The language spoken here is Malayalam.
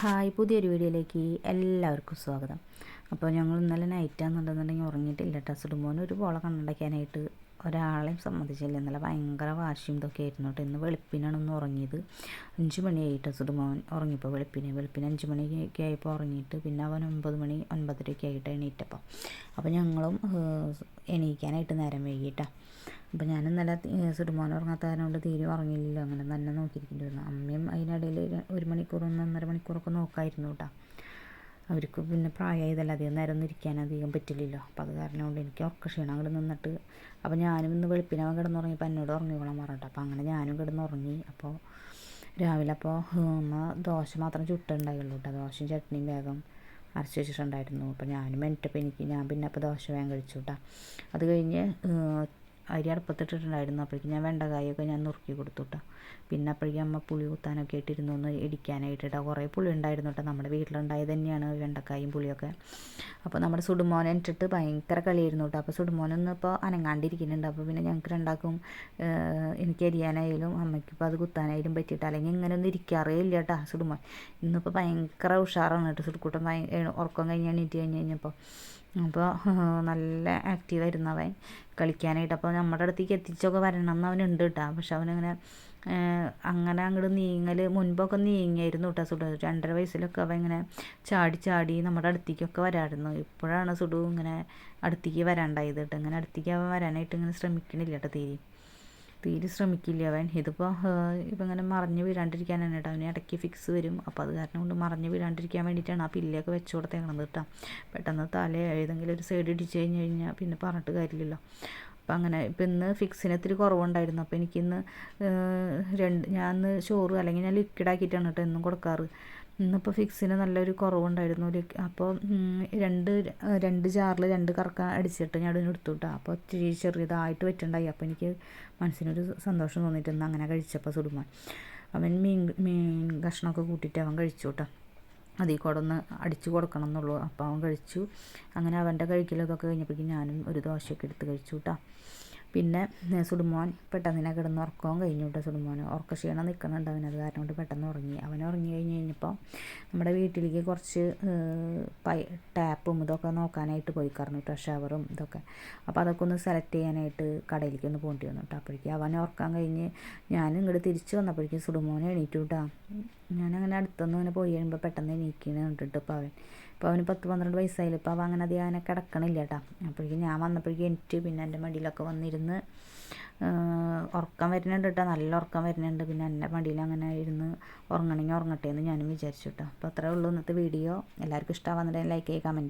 ഹായ് പുതിയൊരു വീഡിയോയിലേക്ക് എല്ലാവർക്കും സ്വാഗതം. അപ്പോൾ ഞങ്ങൾ ഇന്നലെ നൈറ്റാണെന്നുണ്ടെന്നുണ്ടെങ്കിൽ ഉറങ്ങിയിട്ടില്ല കേട്ടോ. സുടുമോന് ഒരു പോള കണ്ണടയ്ക്കാനായിട്ട് ഒരാളെയും സമ്മതിച്ചില്ല. ഇന്നലെ ഭയങ്കര വാശിയും ഇതൊക്കെ ആയിരുന്നു കേട്ടോ. ഇന്ന് വെളുപ്പിനാണ് ഒന്ന് ഉറങ്ങിയത്. അഞ്ച് മണിയായി മണിയായിട്ട് സുടുമോൻ ഉറങ്ങിയപ്പോൾ വെളുപ്പിന്. വെളുപ്പിന് അഞ്ച് മണിയൊക്കെ ആയപ്പോൾ ഉറങ്ങിയിട്ട് പിന്നെ അവൻ ഒമ്പത് മണി ഒൻപതരയൊക്കെ ആയിട്ട് എണീറ്റപ്പോൾ. അപ്പോൾ ഞങ്ങളും എണീക്കാനായിട്ട് നേരം വൈകിട്ടാണ് അപ്പോൾ ഞാൻ ഇന്നലെ സുടുമോൻ ഉറങ്ങാത്ത കാരണം കൊണ്ട് തീരെ ഉറങ്ങിയില്ലല്ലോ. അങ്ങനെ തന്നെ നോക്കിയിരിക്കേണ്ടി വന്നു. അമ്മയും അതിനിടയിൽ ഒരു മണിക്കൂർ ഒന്ന് ഒന്നര മണിക്കൂറൊക്കെ നോക്കായിരുന്നു കേട്ടോ. അവർക്ക് പിന്നെ പ്രായമായതല്ല അധികം നേരം ഒന്നും ഇരിക്കാൻ അധികം പറ്റില്ലല്ലോ. അപ്പോൾ അത് കാരണം കൊണ്ട് എനിക്ക് ഉറക്ക ക്ഷീണം അങ്ങോട്ട് നിന്നിട്ട്. അപ്പോൾ ഞാനും ഇന്ന് വെളുപ്പിനവൻ കിടന്നുറങ്ങിയപ്പോൾ എന്നോട് ഉറങ്ങിക്കോളാൻ പറഞ്ഞിട്ട്. അപ്പോൾ അങ്ങനെ ഞാനും കിടന്നുറങ്ങി. അപ്പോൾ രാവിലെ അപ്പോൾ അമ്മ ദോശ മാത്രം ചുട്ടുണ്ടായുള്ളൂ കേട്ടോ. ദോശയും ചട്നിയും വേഗം അരച്ച് വെച്ചിട്ടുണ്ടായിരുന്നു. അപ്പോൾ ഞാനും എനിട്ടപ്പോൾ എനിക്ക് ഞാൻ പിന്നെ അപ്പോൾ ദോശ വേഗം കഴിച്ചു കേട്ടോ. അത് കഴിഞ്ഞ് അരി അടുപ്പത്തിട്ടിട്ടുണ്ടായിരുന്നു. അപ്പോഴേക്കും ഞാൻ വെണ്ടക്കായൊക്കെ ഞാൻ നുറുക്കി കൊടുത്തു കേട്ടോ പിന്നെ അപ്പോഴേക്കും അമ്മ പുളി കുത്താനൊക്കെ ഇട്ടിരുന്നു ഒന്ന് ഇടിക്കാനായിട്ട് കേട്ടോ കുറേ പുളി ഉണ്ടായിരുന്നു കേട്ടോ നമ്മുടെ വീട്ടിലുണ്ടായത് തന്നെയാണ് വെണ്ടക്കായും പുളിയൊക്കെ. അപ്പോൾ നമ്മുടെ സുടുമോനെ ഇട്ടിട്ട് ഭയങ്കര കളിയായിരുന്നു കേട്ടോ അപ്പോൾ സുടുമോനൊന്നും ഇപ്പോൾ അനങ്ങാണ്ടിരിക്കുന്നുണ്ട്. അപ്പോൾ പിന്നെ ഞങ്ങൾക്ക് രണ്ടാക്കും എനിക്ക് എരിയാനായാലും അമ്മയ്ക്ക് ഇപ്പോൾ അത് കുത്താനായാലും പറ്റിയിട്ട് അല്ലെങ്കിൽ ഇങ്ങനെ ഒന്നും ഇരിക്കാറേ ഇല്ല കേട്ടോ സുടുമോൻ. ഇന്നിപ്പോൾ ഭയങ്കര ഉഷാറാണ് കേട്ടോ സുടുക്കൂട്ടം ഭയ ഉറക്കം കഴിഞ്ഞാണ് എണീറ്റ് കഴിഞ്ഞ് കഴിഞ്ഞപ്പോൾ അപ്പോൾ നല്ല ആക്റ്റീവായിരുന്നു അവൻ കളിക്കാനായിട്ട്. അപ്പോൾ നമ്മുടെ അടുത്തേക്ക് എത്തിച്ചൊക്കെ വരണം എന്ന് അവനുണ്ട് കേട്ടോ പക്ഷെ അവനങ്ങനെ അങ്ങനെ അങ്ങോട്ട് നീങ്ങൽ മുൻപൊക്കെ നീങ്ങിയായിരുന്നു കേട്ടോ സുഡു. രണ്ടര വയസ്സിലൊക്കെ അവൻ ഇങ്ങനെ ചാടി ചാടി നമ്മുടെ അടുത്തേക്കൊക്കെ വരാമായിരുന്നു ഇപ്പോഴാണ് സുഡു ഇങ്ങനെ അടുത്തേക്ക് വരാണ്ടായത് കേട്ടോ ഇങ്ങനെ അടുത്തേക്ക് അവൻ വരാനായിട്ട് ഇങ്ങനെ ശ്രമിക്കണില്ല കേട്ടോ തീരെ. തീരെ ശ്രമിക്കില്ല. അവൻ ഇതിപ്പോൾ ഇപ്പം ഇങ്ങനെ മറിഞ്ഞ് വീഴാണ്ടിരിക്കാനാണ് കേട്ടോ. അവന് ഇടയ്ക്ക് ഫിക്സ് വരും. അപ്പോൾ അത് കാരണം കൊണ്ട് മറിഞ്ഞ് വീഴാണ്ടിരിക്കാൻ വേണ്ടിയിട്ടാണ് ആ പില്ലൊക്കെ വെച്ച് കൊടുത്തേക്കണത് കേട്ടോ. പെട്ടെന്ന് തല ഏതെങ്കിലും ഒരു സൈഡ് ഇടിച്ച് കഴിഞ്ഞ് കഴിഞ്ഞാൽ പിന്നെ പറഞ്ഞിട്ട് കാര്യമില്ലല്ലോ. അപ്പം അങ്ങനെ ഇപ്പം ഇന്ന് ഫിക്സിന് ഇത്തിരി കുറവുണ്ടായിരുന്നു. അപ്പോൾ എനിക്കിന്ന് രണ്ട് ഞാൻ ചോറ് അല്ലെങ്കിൽ ഞാൻ ലിക്വിഡ് ആക്കിയിട്ടാണ് കേട്ടോ എന്നും കൊടുക്കാറ്. ഇന്നിപ്പോൾ ഫിക്സിന് നല്ലൊരു കുറവുണ്ടായിരുന്നു. അപ്പോൾ രണ്ട് രണ്ട് ജാറിൽ രണ്ട് കറക്ക അടിച്ചിട്ട് ഞാൻ അതിന് എടുത്തു കേട്ടോ അപ്പോൾ ഇച്ചിരി ചെറിയതായിട്ട് വെറ്റുണ്ടായി അപ്പോൾ എനിക്ക് മനസ്സിനൊരു സന്തോഷം തോന്നിയിട്ട് ഇന്ന് അങ്ങനെ കഴിച്ചപ്പോൾ സുടുമാൻ. അവൻ മീൻ മീൻ കഷ്ണമൊക്കെ കൂട്ടിയിട്ട് അവൻ കഴിച്ചു കേട്ടോ അതിൽ കൂടെ ഒന്ന് അടിച്ചു കൊടുക്കണം എന്നുള്ളൂ. അപ്പോൾ അവൻ കഴിച്ചു. അങ്ങനെ അവന്റെ കഴിക്കലതൊക്കെ കഴിഞ്ഞപ്പോഴേക്കും ഞാനും ഒരു ദോശയൊക്കെ എടുത്ത് കഴിച്ചു കേട്ടോ പിന്നെ സുടുമോൻ പെട്ടെന്ന് തന്നെ കിടന്ന് ഉറക്കവും കഴിഞ്ഞു കേട്ടോ സുടുമോൻ ഉറക്ക ക്ഷീണം നിൽക്കുന്നുണ്ട് അവനത് കാരണം കൊണ്ട് പെട്ടെന്ന് ഉറങ്ങി. അവൻ ഉറങ്ങി കഴിഞ്ഞ് കഴിഞ്ഞപ്പോൾ നമ്മുടെ വീട്ടിലേക്ക് കുറച്ച് പൈ ടാപ്പും ഇതൊക്കെ നോക്കാനായിട്ട് പോയി കറന്നു കേട്ടോ ഷവറും ഇതൊക്കെ. അപ്പോൾ അതൊക്കെ ഒന്ന് സെലക്ട് ചെയ്യാനായിട്ട് കടയിലേക്ക് ഒന്ന് പോകേണ്ടി വന്നു കേട്ടോ അപ്പോഴേക്കും അവൻ ഉറക്കാൻ കഴിഞ്ഞ് ഞാൻ ഇങ്ങോട്ട് തിരിച്ച് വന്നപ്പോഴേക്കും സുടുമോനെ എണീറ്റു കേട്ടോ ഞാനങ്ങനെ അടുത്തൊന്നും അങ്ങനെ പോയി കഴിയുമ്പോൾ പെട്ടെന്ന് എണീക്കണ കണ്ടിട്ട് ഇപ്പോൾ അവൻ. ഇപ്പോൾ അവന് പത്ത് പന്ത്രണ്ട് വയസ്സായില്ല ഇപ്പോൾ അവൻ അങ്ങനെ അധികം അങ്ങനെ കിടക്കണില്ല കേട്ടോ. അപ്പോഴേക്കും ഞാൻ വന്നപ്പോഴേക്കും എനിക്ക് പിന്നെ എന്റെ മടിയിലൊക്കെ വന്നിരുന്ന് ഉറക്കം വരുന്നുണ്ട് കേട്ടോ. നല്ല ഉറക്കം വരുന്നുണ്ട്. പിന്നെ എന്റെ മടിയിൽ അങ്ങനെ ഇരുന്ന് ഉറങ്ങണമെങ്കിൽ ഉറങ്ങട്ടെ എന്ന് ഞാനും വിചാരിച്ചു കേട്ടോ. അപ്പോൾ അത്രേ ഉള്ളൂ ഇന്നത്തെ വീഡിയോ. എല്ലാവർക്കും ഇഷ്ടമാകുന്നുണ്ടെങ്കിൽ ലൈക്ക് ചെയ്യുക കമന്റ്